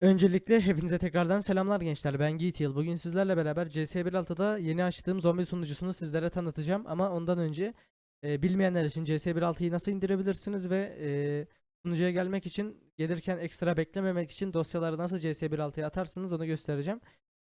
Öncelikle hepinize tekrardan selamlar gençler. Ben Yiğit Yıl. Bugün sizlerle beraber CS1.6'da yeni açtığım zombi sunucusunu sizlere tanıtacağım. Ama ondan önce e, bilmeyenler için CS1.6'yı nasıl indirebilirsiniz ve e, sunucuya gelmek için gelirken ekstra beklememek için dosyaları nasıl CS1.6'ya atarsınız onu göstereceğim.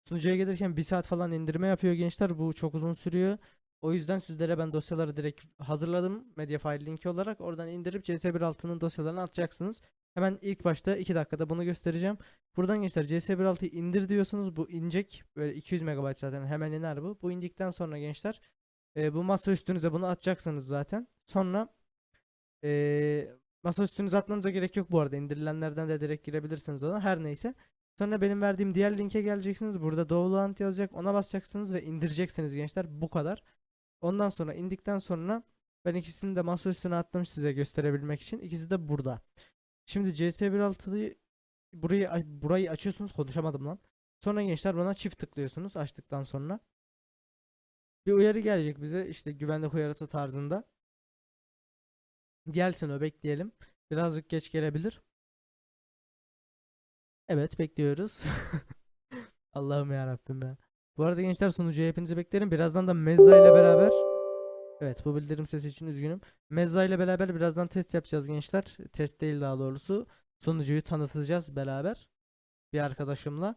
Sunucuya gelirken bir saat falan indirme yapıyor gençler. Bu çok uzun sürüyor. O yüzden sizlere ben dosyaları direkt hazırladım. Mediafire linki olarak. Oradan indirip CS1.6'nın dosyalarını atacaksınız. Hemen ilk başta 2 dakikada bunu göstereceğim. Buradan gençler CS1.6'yı indir diyorsunuz. Bu inecek. Böyle 200 MB zaten hemen iner bu. Bu indikten sonra gençler e, bu masa üstünüze bunu atacaksınız zaten. Sonra e, masa üstünüze atmanıza gerek yok bu arada. İndirilenlerden de direkt girebilirsiniz ona. Her neyse. Sonra benim verdiğim diğer linke geleceksiniz. Burada Ant yazacak. Ona basacaksınız ve indireceksiniz gençler. Bu kadar. Ondan sonra indikten sonra ben ikisini de masa üstüne attım size gösterebilmek için. İkisi de burada. Şimdi CS1.6'yı burayı ay- burayı açıyorsunuz konuşamadım lan. Sonra gençler buna çift tıklıyorsunuz açtıktan sonra. Bir uyarı gelecek bize işte güvenlik uyarısı tarzında. Gelsin o bekleyelim. Birazcık geç gelebilir. Evet bekliyoruz. Allah'ım ya Rabbim ya. Bu arada gençler sunucuya hepinizi beklerim. Birazdan da Mezza ile beraber Evet bu bildirim sesi için üzgünüm. Mezza ile beraber birazdan test yapacağız gençler. Test değil daha doğrusu. Sunucuyu tanıtacağız beraber. Bir arkadaşımla.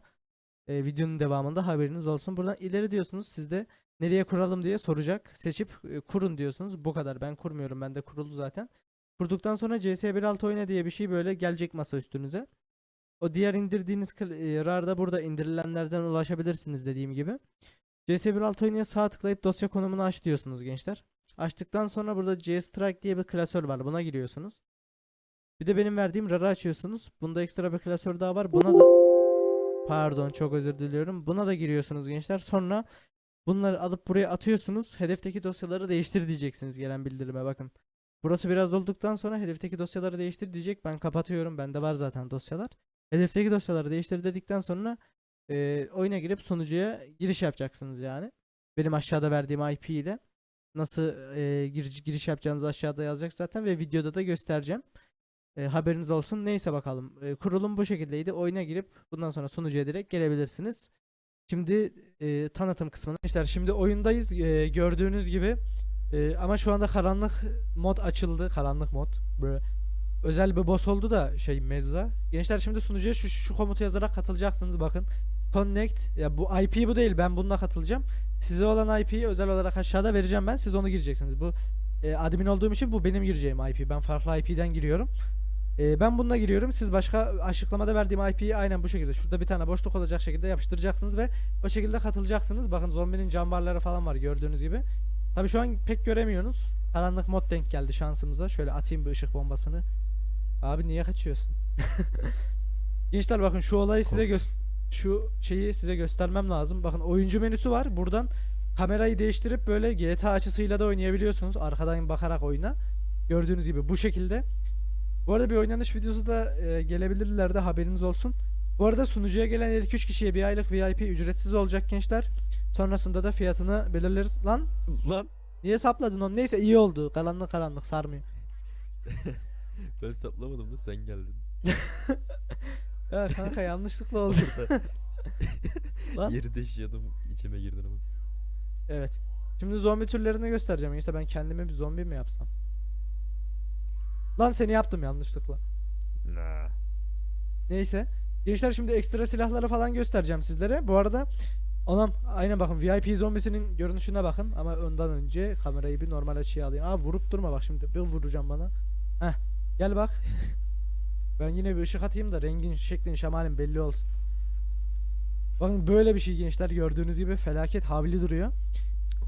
Ee, videonun devamında haberiniz olsun. Buradan ileri diyorsunuz. Siz de nereye kuralım diye soracak. Seçip e, kurun diyorsunuz. Bu kadar. Ben kurmuyorum. Bende kuruldu zaten. Kurduktan sonra CS 1.6 oyna diye bir şey böyle gelecek masa üstünüze. O diğer indirdiğiniz e, RAR'da burada indirilenlerden ulaşabilirsiniz dediğim gibi. CS 1.6 oynaya sağ tıklayıp dosya konumunu aç diyorsunuz gençler. Açtıktan sonra burada JStrike diye bir klasör var. Buna giriyorsunuz. Bir de benim verdiğim RAR'ı açıyorsunuz. Bunda ekstra bir klasör daha var. Buna da pardon çok özür diliyorum. Buna da giriyorsunuz gençler. Sonra bunları alıp buraya atıyorsunuz. Hedefteki dosyaları değiştir diyeceksiniz gelen bildirime bakın. Burası biraz dolduktan sonra hedefteki dosyaları değiştir diyecek. Ben kapatıyorum. Bende var zaten dosyalar. Hedefteki dosyaları değiştir dedikten sonra e, oyuna girip sunucuya giriş yapacaksınız yani. Benim aşağıda verdiğim IP ile nasıl e, giriş, giriş yapacağınızı aşağıda yazacak zaten ve videoda da göstereceğim. E, haberiniz olsun. Neyse bakalım. E, kurulum bu şekildeydi. Oyuna girip bundan sonra sunucuya direkt gelebilirsiniz. Şimdi e, tanıtım kısmına. Gençler şimdi oyundayız. E, gördüğünüz gibi. E, ama şu anda karanlık mod açıldı. Karanlık mod. Böyle özel bir boss oldu da şey mezza. Gençler şimdi sunucuya şu, şu komutu yazarak katılacaksınız bakın. Connect ya bu IP bu değil ben bununla katılacağım. Size olan IP'yi özel olarak aşağıda vereceğim ben. Siz onu gireceksiniz. Bu e, admin olduğum için bu benim gireceğim IP. Ben farklı IP'den giriyorum. E, ben bununla giriyorum. Siz başka açıklamada verdiğim IP'yi aynen bu şekilde. Şurada bir tane boşluk olacak şekilde yapıştıracaksınız ve o şekilde katılacaksınız. Bakın zombinin cam barları falan var gördüğünüz gibi. Tabi şu an pek göremiyorsunuz. Karanlık mod denk geldi şansımıza. Şöyle atayım bir ışık bombasını. Abi niye kaçıyorsun? Gençler bakın şu olayı size göster şu şeyi size göstermem lazım. Bakın oyuncu menüsü var. Buradan kamerayı değiştirip böyle GTA açısıyla da oynayabiliyorsunuz. Arkadan bakarak oyuna. Gördüğünüz gibi bu şekilde. Bu arada bir oynanış videosu da e, gelebilirler de haberiniz olsun. Bu arada sunucuya gelen ilk 3 kişiye bir aylık VIP ücretsiz olacak gençler. Sonrasında da fiyatını belirleriz. Lan Lan niye sapladın onu? Neyse iyi oldu. Karanlık karanlık sarmıyor. ben saplamadım da sen geldin. Ya kanka yanlışlıkla oldu. Lan. Yeri deşiyordum içime girdin ama. Evet. Şimdi zombi türlerini göstereceğim. İşte ben kendime bir zombi mi yapsam? Lan seni yaptım yanlışlıkla. Nah. Neyse. Gençler şimdi ekstra silahları falan göstereceğim sizlere. Bu arada Anam aynen bakın VIP zombisinin görünüşüne bakın ama ondan önce kamerayı bir normal açıya alayım. Aa vurup durma bak şimdi bir vuracağım bana. Heh gel bak. Ben yine bir ışık atayım da rengin şeklin şemalin belli olsun. Bakın böyle bir şey gençler gördüğünüz gibi felaket havli duruyor.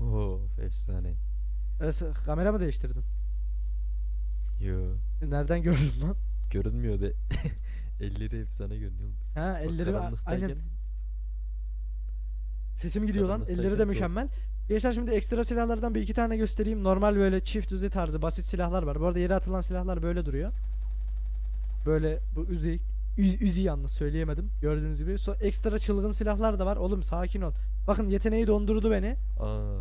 Of efsane. S- kamera mı değiştirdin? Yo. Nereden gördün lan? Görünmüyor de. Elleri efsane görünüyor. Ha elleri karanlıktayken aynen sesim gidiyor lan. karanlıktayken Elleri de mükemmel. Gençler şimdi ekstra silahlardan bir iki tane göstereyim. Normal böyle çift uzi tarzı basit silahlar var. Bu arada yere atılan silahlar böyle duruyor. Böyle bu uzi Üz, üzi yalnız söyleyemedim. Gördüğünüz gibi. So, ekstra çılgın silahlar da var. Oğlum sakin ol. Bakın yeteneği dondurdu beni. Aa.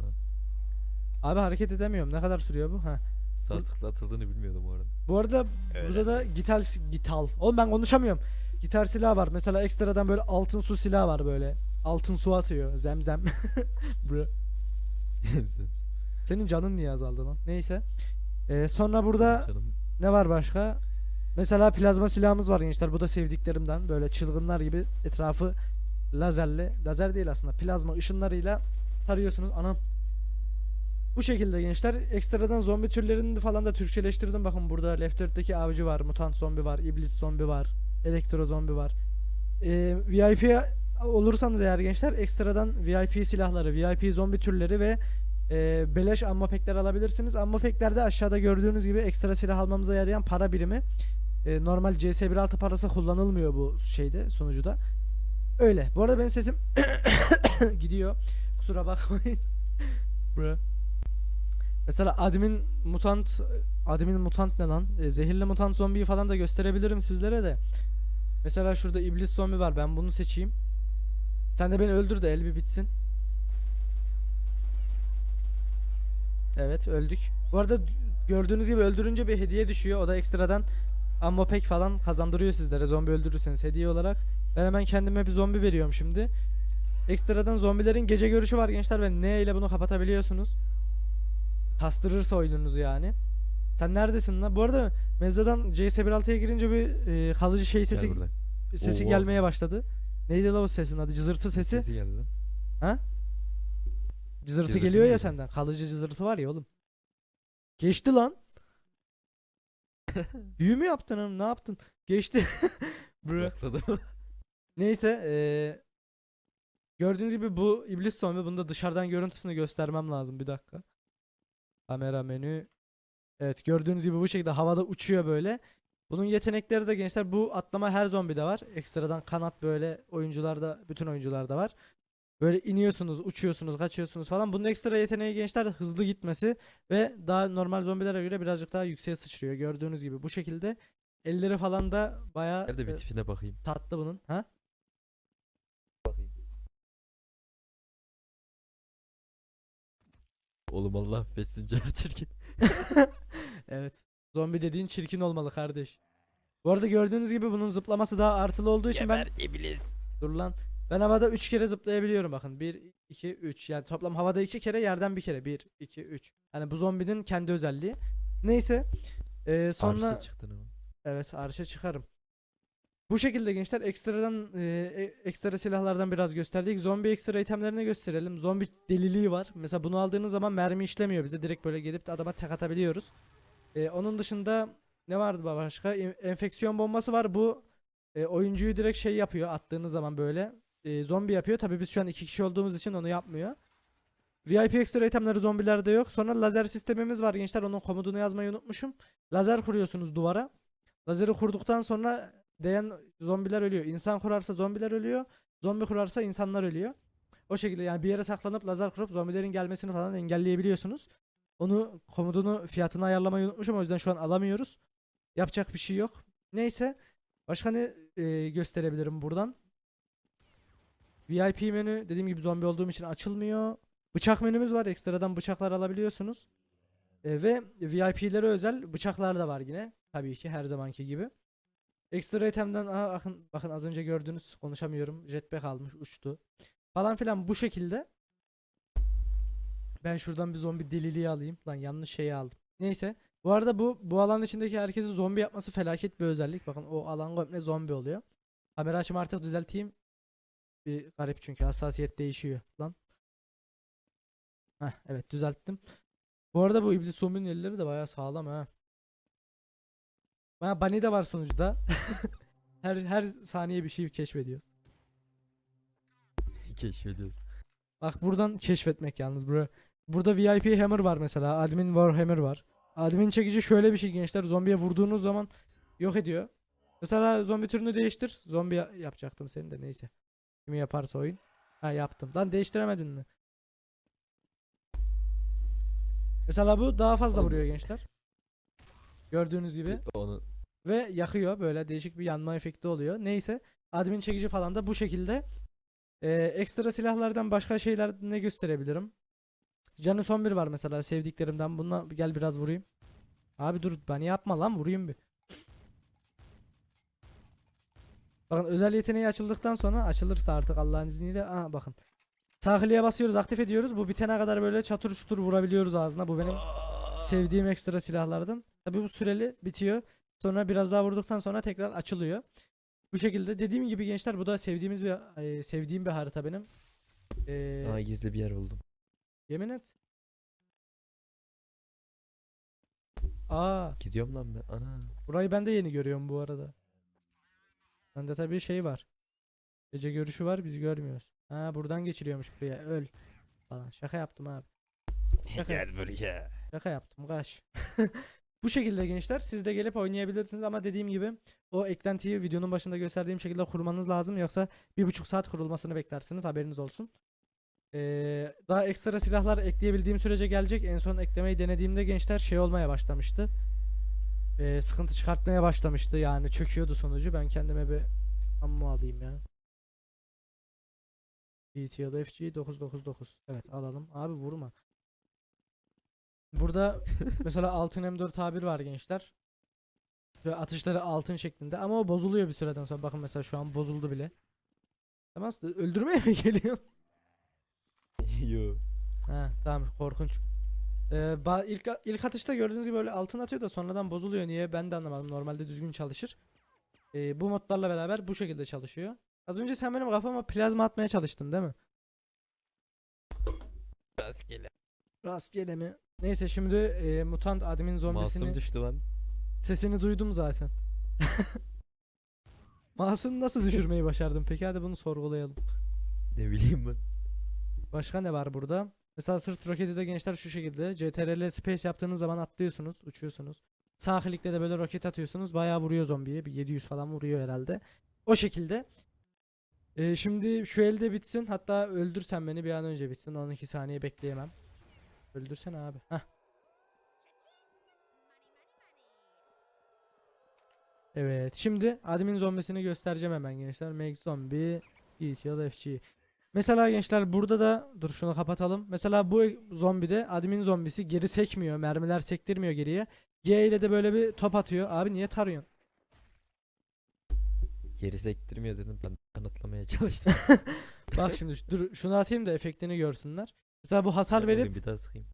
Abi hareket edemiyorum. Ne kadar sürüyor bu? Ha. Sağ tıkla atıldığını bilmiyordum o arada. Bu arada Öyle. burada da gital gital. Oğlum ben konuşamıyorum. Gitar silahı var. Mesela ekstradan böyle altın su silahı var böyle. Altın su atıyor. Zemzem. Bro. Senin canın niye azaldı lan? Neyse. Ee, sonra burada Canım. ne var başka? Mesela plazma silahımız var gençler. Bu da sevdiklerimden. Böyle çılgınlar gibi etrafı lazerle, lazer değil aslında. Plazma ışınlarıyla tarıyorsunuz. Anam. Bu şekilde gençler. Ekstradan zombi türlerini falan da Türkçeleştirdim. Bakın burada Left 4'teki avcı var, mutant zombi var, iblis zombi var, elektro zombi var. Ee, VIP olursanız eğer gençler ekstradan VIP silahları, VIP zombi türleri ve e, beleş ammo pack'ler alabilirsiniz. Ammo pack'lerde aşağıda gördüğünüz gibi ekstra silah almamıza yarayan para birimi. E, normal CS 1.6 parası kullanılmıyor bu şeyde sunucuda. Öyle. Bu arada benim sesim gidiyor. Kusura bakmayın. Mesela admin mutant admin mutant ne lan? E, zehirli mutant zombiyi falan da gösterebilirim sizlere de. Mesela şurada iblis zombi var. Ben bunu seçeyim. Sen de beni öldür de el bir bitsin. Evet öldük. Bu arada gördüğünüz gibi öldürünce bir hediye düşüyor. O da ekstradan ammo pack falan kazandırıyor sizlere zombi öldürürseniz hediye olarak. Ben hemen kendime bir zombi veriyorum şimdi. Ekstradan zombilerin gece görüşü var gençler ve ne ile bunu kapatabiliyorsunuz. Kastırırsa oyununuzu yani. Sen neredesin lan? Bu arada mezzadan CS1.6'ya girince bir e, kalıcı şey sesi Gel buradan. sesi Oo. gelmeye başladı. Neydi la o sesin adı? Cızırtı sesi. Sesi geldi lan. Cızırtı Cızırtı geliyor ya senden. Kalıcı cızırtı var ya oğlum. Geçti lan. Büyü mü yaptın oğlum? Ne yaptın? Geçti. Bro. Neyse eee gördüğünüz gibi bu iblis zombi. Bunu da dışarıdan görüntüsünü göstermem lazım. Bir dakika. Kamera menü. Evet gördüğünüz gibi bu şekilde havada uçuyor böyle. Bunun yetenekleri de gençler bu atlama her zombide var. Ekstradan kanat böyle oyuncularda bütün oyuncularda var. Böyle iniyorsunuz, uçuyorsunuz, kaçıyorsunuz falan. Bunun ekstra yeteneği gençler hızlı gitmesi ve daha normal zombilere göre birazcık daha yükseğe sıçrıyor. Gördüğünüz gibi bu şekilde. Elleri falan da bayağı Nerede bir e, tipine bakayım. tatlı bunun. Ha? Bakayım. Oğlum Allah affetsin canı çirkin. Evet. Zombi dediğin çirkin olmalı kardeş. Bu arada gördüğünüz gibi bunun zıplaması daha artılı olduğu için ben iblis. dur lan. Ben havada 3 kere zıplayabiliyorum bakın. 1 2 3 yani toplam havada 2 kere yerden bir kere. 1 2 3. Hani bu zombinin kendi özelliği. Neyse. Ee, sonra Arşa çıktın ama. Evet arşa çıkarım. Bu şekilde gençler ekstradan e, ekstra silahlardan biraz gösterdik. Zombi ekstra itemlerini gösterelim. Zombi deliliği var. Mesela bunu aldığınız zaman mermi işlemiyor bize. Direkt böyle gelip de adama tek atabiliyoruz. E, onun dışında ne vardı başka? En- Enfeksiyon bombası var. Bu e, oyuncuyu direkt şey yapıyor attığınız zaman böyle. E, zombi yapıyor. Tabii biz şu an iki kişi olduğumuz için onu yapmıyor. VIP ekstra itemleri zombilerde yok. Sonra lazer sistemimiz var gençler. Onun komutunu yazmayı unutmuşum. Lazer kuruyorsunuz duvara. Lazeri kurduktan sonra değen zombiler ölüyor. İnsan kurarsa zombiler ölüyor. Zombi kurarsa insanlar ölüyor. O şekilde yani bir yere saklanıp lazer kurup zombilerin gelmesini falan engelleyebiliyorsunuz. Onu komutunu fiyatını ayarlamayı unutmuşum o yüzden şu an alamıyoruz. Yapacak bir şey yok. Neyse. Başka ne e, gösterebilirim buradan? VIP menü dediğim gibi zombi olduğum için açılmıyor. Bıçak menümüz var. Ekstradan bıçaklar alabiliyorsunuz. E, ve VIP'lere özel bıçaklar da var yine. Tabii ki her zamanki gibi. Ekstra itemden aha, bakın, bakın az önce gördünüz konuşamıyorum. Jetpack almış uçtu. Falan filan bu şekilde. Ben şuradan bir zombi deliliği alayım. Lan yanlış şeyi aldım. Neyse. Bu arada bu bu alan içindeki herkesi zombi yapması felaket bir özellik. Bakın o alan komple zombi oluyor. Kamera açımı artık düzelteyim. Bir garip çünkü hassasiyet değişiyor lan. Heh, evet düzelttim. Bu arada bu iblis zombinin elleri de bayağı sağlam ha. Baya bunny de var sonuçta. her her saniye bir şey keşfediyoruz. Keşfediyoruz. Bak buradan keşfetmek yalnız bro. Burada VIP hammer var mesela. Admin war hammer var. Admin çekici şöyle bir şey gençler. Zombiye vurduğunuz zaman yok ediyor. Mesela zombi türünü değiştir. Zombi ya- yapacaktım seni de neyse. Kimi yaparsa oyun. Ha yaptım. Lan değiştiremedin mi? Mesela bu daha fazla Oğlum- vuruyor gençler. Gördüğünüz gibi. Onu Ve yakıyor böyle değişik bir yanma efekti oluyor. Neyse admin çekici falan da bu şekilde. Ee, ekstra silahlardan başka şeyler ne gösterebilirim? Canı son bir var mesela sevdiklerimden. Bununla gel biraz vurayım. Abi dur beni yapma lan vurayım bir. Bakın özel yeteneği açıldıktan sonra açılırsa artık Allah'ın izniyle. Aa bakın. Sağ kliğe basıyoruz, aktif ediyoruz. Bu bitene kadar böyle çatır çutur vurabiliyoruz ağzına. Bu benim sevdiğim ekstra silahlardan. Tabii bu süreli bitiyor. Sonra biraz daha vurduktan sonra tekrar açılıyor. Bu şekilde dediğim gibi gençler bu da sevdiğimiz bir e, sevdiğim bir harita benim. Ee, Aa gizli bir yer buldum. yemin et. Aa, Gidiyorum lan ben. Ana. burayı ben de yeni görüyorum bu arada. Bende tabii şey var. Gece görüşü var, biz görmüyoruz. Ha, buradan geçiliyormuş buraya. Öl. Falan. Şaka yaptım abi. Şaka. Gel buraya. Şaka yaptım kaç. Bu şekilde gençler siz de gelip oynayabilirsiniz ama dediğim gibi o eklentiyi videonun başında gösterdiğim şekilde kurmanız lazım yoksa bir buçuk saat kurulmasını beklersiniz haberiniz olsun. Ee, daha ekstra silahlar ekleyebildiğim sürece gelecek. En son eklemeyi denediğimde gençler şey olmaya başlamıştı. Ee, sıkıntı çıkartmaya başlamıştı yani çöküyordu sonucu. Ben kendime bir ammo alayım ya. BTL FG 999 Evet alalım. Abi vurma. Burada mesela altın M4 tabir var gençler. Böyle atışları altın şeklinde ama o bozuluyor bir süreden sonra. Bakın mesela şu an bozuldu bile. Tamam öldürmeye mi geliyorsun? Yo. Ha tamam korkunç. Ee, ilk ilk atışta gördüğünüz gibi böyle altın atıyor da sonradan bozuluyor. Niye ben de anlamadım. Normalde düzgün çalışır. Ee, bu modlarla beraber bu şekilde çalışıyor. Az önce sen benim kafama plazma atmaya çalıştın değil mi? Rastgele. Rastgele mi? Neyse şimdi e, mutant admin zombisini Masum düştü lan. sesini duydum zaten. Masum nasıl düşürmeyi başardın? Peki hadi bunu sorgulayalım. Ne bileyim ben. Başka ne var burada? Mesela sırt roketi de gençler şu şekilde. CTRL space yaptığınız zaman atlıyorsunuz, uçuyorsunuz. Sağ klikle de böyle roket atıyorsunuz. Bayağı vuruyor zombiye. Bir 700 falan vuruyor herhalde. O şekilde. Ee, şimdi şu elde bitsin. Hatta öldürsen beni bir an önce bitsin. 12 saniye bekleyemem. Öldürsen abi. Heh. Evet. Şimdi admin zombisini göstereceğim hemen gençler. Make zombie ETL FG. Mesela gençler burada da dur şunu kapatalım. Mesela bu zombide admin zombisi geri sekmiyor. Mermiler sektirmiyor geriye. G ile de böyle bir top atıyor. Abi niye tarıyorsun? Geri sektirmiyor dedim ben kanıtlamaya çalıştım. Bak şimdi dur şunu atayım da efektini görsünler. Mesela bu hasar verip bir daha sıkayım.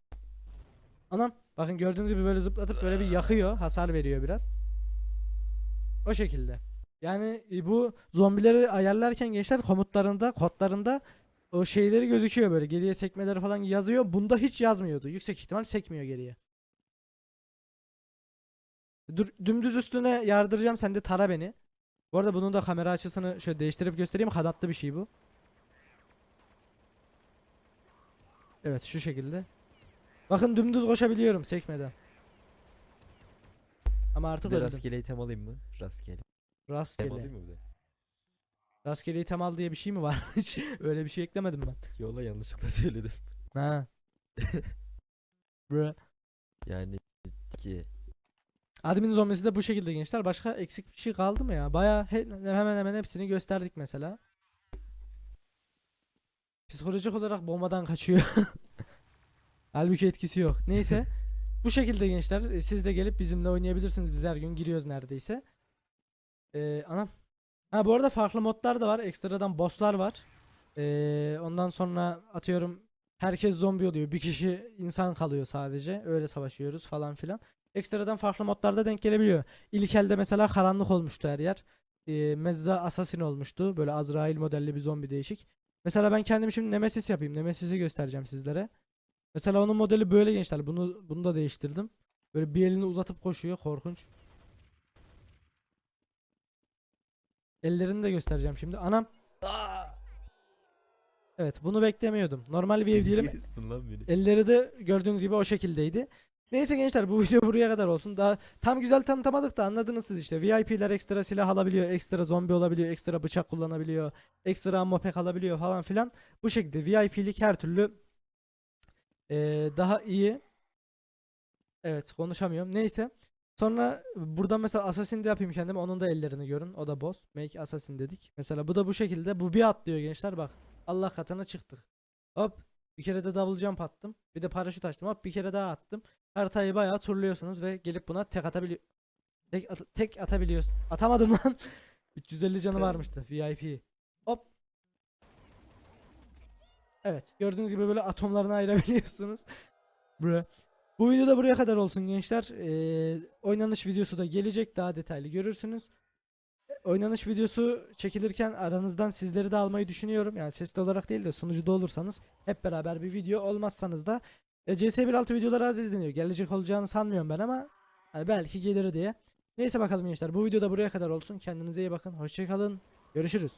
anam bakın gördüğünüz gibi böyle zıplatıp böyle bir yakıyor. Hasar veriyor biraz. O şekilde. Yani e, bu zombileri ayarlarken gençler komutlarında, kodlarında o şeyleri gözüküyor böyle. Geriye sekmeleri falan yazıyor. Bunda hiç yazmıyordu. Yüksek ihtimal sekmiyor geriye. Dur dümdüz üstüne yardıracağım. Sen de tara beni. Bu arada bunun da kamera açısını şöyle değiştirip göstereyim. Kanatlı bir şey bu. Evet şu şekilde. Bakın dümdüz koşabiliyorum sekmeden. Ama artık Bir de öldüm. rastgele item alayım mı? Rastgele. Rastgele. alayım mı bir de? Rastgele item al diye bir şey mi var? Öyle bir şey eklemedim ben. Yola yanlışlıkla söyledim. Ha. Bruh. Yani ki Admin zombisi de bu şekilde gençler. Başka eksik bir şey kaldı mı ya? Baya hemen hemen hepsini gösterdik mesela. Psikolojik olarak bombadan kaçıyor. Halbuki etkisi yok. Neyse. bu şekilde gençler. Siz de gelip bizimle oynayabilirsiniz. Biz her gün giriyoruz neredeyse. Ee, anam. Ha bu arada farklı modlar da var. Ekstradan bosslar var. Ee, ondan sonra atıyorum herkes zombi oluyor. Bir kişi insan kalıyor sadece. Öyle savaşıyoruz falan filan. Ekstradan farklı modlarda denk gelebiliyor. İlk elde mesela karanlık olmuştu her yer. Ee, Mezza Assassin olmuştu. Böyle Azrail modelli bir zombi değişik. Mesela ben kendim şimdi Nemesis yapayım. Nemesis'i göstereceğim sizlere. Mesela onun modeli böyle gençler. Bunu bunu da değiştirdim. Böyle bir elini uzatıp koşuyor. Korkunç. Ellerini de göstereceğim şimdi. Anam. Evet bunu beklemiyordum. Normal bir ev diyelim. Elleri de gördüğünüz gibi o şekildeydi. Neyse gençler bu video buraya kadar olsun. Daha tam güzel tanıtamadık da anladınız siz işte. VIP'ler ekstra silah alabiliyor, ekstra zombi olabiliyor, ekstra bıçak kullanabiliyor, ekstra ammo pack alabiliyor falan filan. Bu şekilde VIP'lik her türlü eee, daha iyi. Evet konuşamıyorum. Neyse. Sonra buradan mesela Assassin de yapayım kendime. Onun da ellerini görün. O da boss. Make Assassin dedik. Mesela bu da bu şekilde. Bu bir atlıyor gençler bak. Allah katına çıktık. Hop. Bir kere de double jump attım. Bir de paraşüt açtım. Hop bir kere daha attım. Haritayı bayağı turluyorsunuz ve gelip buna tek atabiliyor. Tek, at- tek atabiliyorsun. Atamadım lan. 350 canı varmıştı VIP. Hop. Evet gördüğünüz gibi böyle atomlarını ayırabiliyorsunuz. Buraya. Bu video da buraya kadar olsun gençler. Ee, oynanış videosu da gelecek daha detaylı görürsünüz. Oynanış videosu çekilirken aranızdan sizleri de almayı düşünüyorum. Yani sesli olarak değil de sunucuda olursanız hep beraber bir video olmazsanız da e, CS 1.6 videoları az izleniyor. Gelecek olacağını sanmıyorum ben ama hani belki gelir diye. Neyse bakalım gençler bu video da buraya kadar olsun. Kendinize iyi bakın. Hoşçakalın. Görüşürüz.